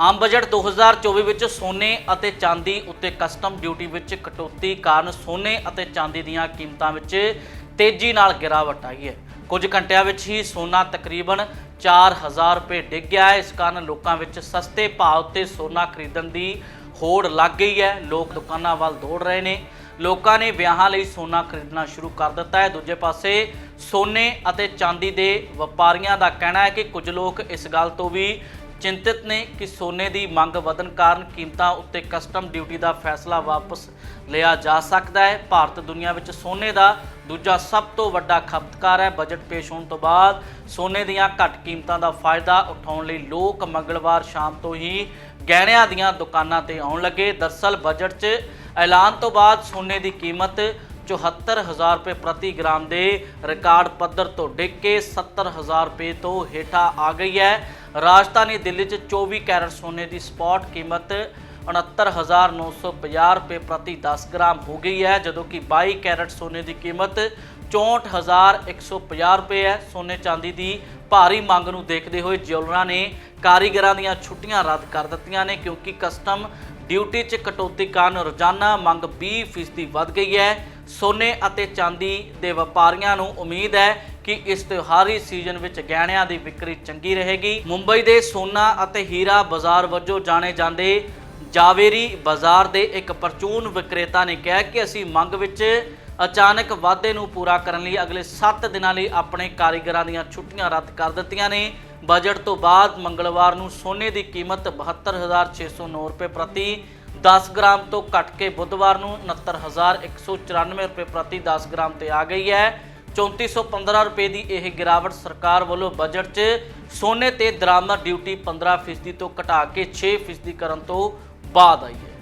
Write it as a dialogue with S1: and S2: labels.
S1: ਆਮ budget 2024 ਵਿੱਚ ਸੋਨੇ ਅਤੇ ਚਾਂਦੀ ਉੱਤੇ ਕਸਟਮ ਡਿਊਟੀ ਵਿੱਚ ਕਟੌਤੀ ਕਾਰਨ ਸੋਨੇ ਅਤੇ ਚਾਂਦੀ ਦੀਆਂ ਕੀਮਤਾਂ ਵਿੱਚ ਤੇਜ਼ੀ ਨਾਲ ਗਿਰਾਵਟ ਆਈ ਹੈ। ਕੁਝ ਘੰਟਿਆਂ ਵਿੱਚ ਹੀ ਸੋਨਾ ਤਕਰੀਬਨ 4000 ਰੁਪਏ ਡਿੱਗ ਗਿਆ ਹੈ। ਇਸ ਕਾਰਨ ਲੋਕਾਂ ਵਿੱਚ ਸਸਤੇ ਭਾਅ ਉੱਤੇ ਸੋਨਾ ਖਰੀਦਣ ਦੀ ਹੋੜ ਲੱਗ ਗਈ ਹੈ। ਲੋਕ ਦੁਕਾਨਾਂ ਵੱਲ ਦੌੜ ਰਹੇ ਨੇ। ਲੋਕਾਂ ਨੇ ਵਿਆਹਾਂ ਲਈ ਸੋਨਾ ਖਰੀਦਣਾ ਸ਼ੁਰੂ ਕਰ ਦਿੱਤਾ ਹੈ। ਦੂਜੇ ਪਾਸੇ ਸੋਨੇ ਅਤੇ ਚਾਂਦੀ ਦੇ ਵਪਾਰੀਆਂ ਦਾ ਕਹਿਣਾ ਹੈ ਕਿ ਕੁਝ ਲੋਕ ਇਸ ਗੱਲ ਤੋਂ ਵੀ ਚਿੰਤਿਤ ਨੇ ਕਿ ਸੋਨੇ ਦੀ ਮੰਗ ਵਧਣ ਕਾਰਨ ਕੀਮਤਾਂ ਉੱਤੇ ਕਸਟਮ ਡਿਊਟੀ ਦਾ ਫੈਸਲਾ ਵਾਪਸ ਲਿਆ ਜਾ ਸਕਦਾ ਹੈ। ਭਾਰਤ ਦੁਨੀਆ ਵਿੱਚ ਸੋਨੇ ਦਾ ਦੂਜਾ ਸਭ ਤੋਂ ਵੱਡਾ ਖਪਤਕਾਰ ਹੈ। ਬਜਟ ਪੇਸ਼ ਹੋਣ ਤੋਂ ਬਾਅਦ ਸੋਨੇ ਦੀਆਂ ਘੱਟ ਕੀਮਤਾਂ ਦਾ ਫਾਇਦਾ ਉਠਾਉਣ ਲਈ ਲੋਕ ਮੰਗਲਵਾਰ ਸ਼ਾਮ ਤੋਂ ਹੀ ਗਹਿਣਿਆਂ ਦੀਆਂ ਦੁਕਾਨਾਂ ਤੇ ਆਉਣ ਲੱਗੇ। ਦਰਸਲ ਬਜਟ 'ਚ ਐਲਾਨ ਤੋਂ ਬਾਅਦ ਸੋਨੇ ਦੀ ਕੀਮਤ 74000 ਰੁਪਏ ਪ੍ਰਤੀ ਗ੍ਰਾਮ ਦੇ ਰਿਕਾਰਡ ਪੱਧਰ ਤੋਂ ਡਿੱਗ ਕੇ 70000 ਰੁਪਏ ਤੋਂ ਹੇਠਾਂ ਆ ਗਈ ਹੈ। ਰਾਜਧਾਨੀ ਦਿੱਲੀ 'ਚ 24 ਕੈਰਟ ਸੋਨੇ ਦੀ ਸਪੌਟ ਕੀਮਤ 69950 ਰੁਪਏ ਪ੍ਰਤੀ 10 ਗ੍ਰਾਮ ਹੋ ਗਈ ਹੈ, ਜਦੋਂ ਕਿ 22 ਕੈਰਟ ਸੋਨੇ ਦੀ ਕੀਮਤ 64150 ਰੁਪਏ ਹੈ। ਸੋਨੇ ਚਾਂਦੀ ਦੀ ਭਾਰੀ ਮੰਗ ਨੂੰ ਦੇਖਦੇ ਹੋਏ ਜਿਊਲਰਾਂ ਨੇ ਕਾਰੀਗਰਾਂ ਦੀਆਂ ਛੁੱਟੀਆਂ ਰੱਦ ਕਰ ਦਿੱਤੀਆਂ ਨੇ, ਕਿਉਂਕਿ ਕਸਟਮ ਡਿਊਟੀ 'ਚ ਕਟੌਤੀ ਕਾਰਨ ਰੋਜ਼ਾਨਾ ਮੰਗ 20% ਵੱਧ ਗਈ ਹੈ। ਸੋਨੇ ਅਤੇ ਚਾਂਦੀ ਦੇ ਵਪਾਰੀਆਂ ਨੂੰ ਉਮੀਦ ਹੈ ਕਿ ਇਸ ਤਿਉਹਾਰੀ ਸੀਜ਼ਨ ਵਿੱਚ ਗਹਿਣਿਆਂ ਦੀ ਵਿਕਰੀ ਚੰਗੀ ਰਹੇਗੀ। ਮੁੰਬਈ ਦੇ ਸੋਨਾ ਅਤੇ ਹੀਰਾ ਬਾਜ਼ਾਰ ਵਜੋਂ ਜਾਣੇ ਜਾਂਦੇ ਜਾਵੇਰੀ ਬਾਜ਼ਾਰ ਦੇ ਇੱਕ ਪਰਚੂਨ ਵਿਕਰੇਤਾ ਨੇ ਕਿਹਾ ਕਿ ਅਸੀਂ ਮੰਗ ਵਿੱਚ ਅਚਾਨਕ ਵਾਧੇ ਨੂੰ ਪੂਰਾ ਕਰਨ ਲਈ ਅਗਲੇ 7 ਦਿਨਾਂ ਲਈ ਆਪਣੇ ਕਾਰੀਗਰਾਂ ਦੀਆਂ ਛੁੱਟੀਆਂ ਰੱਦ ਕਰ ਦਿੱਤੀਆਂ ਨੇ। ਬਜਟ ਤੋਂ ਬਾਅਦ ਮੰਗਲਵਾਰ ਨੂੰ ਸੋਨੇ ਦੀ ਕੀਮਤ 72609 ਰੁਪਏ ਪ੍ਰਤੀ 10 ਗ੍ਰਾਮ ਤੋਂ ਘਟ ਕੇ ਬੁੱਧਵਾਰ ਨੂੰ 69194 ਰੁਪਏ ਪ੍ਰਤੀ 10 ਗ੍ਰਾਮ ਤੇ ਆ ਗਈ ਹੈ। 3415 ਰੁਪਏ ਦੀ ਇਹ ਗਿਰਾਵਟ ਸਰਕਾਰ ਵੱਲੋਂ ਬਜਟ 'ਚ ਸੋਨੇ ਤੇ ਦਰਾਮਦ ਡਿਊਟੀ 15% ਤੋਂ ਘਟਾ ਕੇ 6% ਕਰਨ ਤੋਂ ਬਾਅਦ ਆਈ ਹੈ।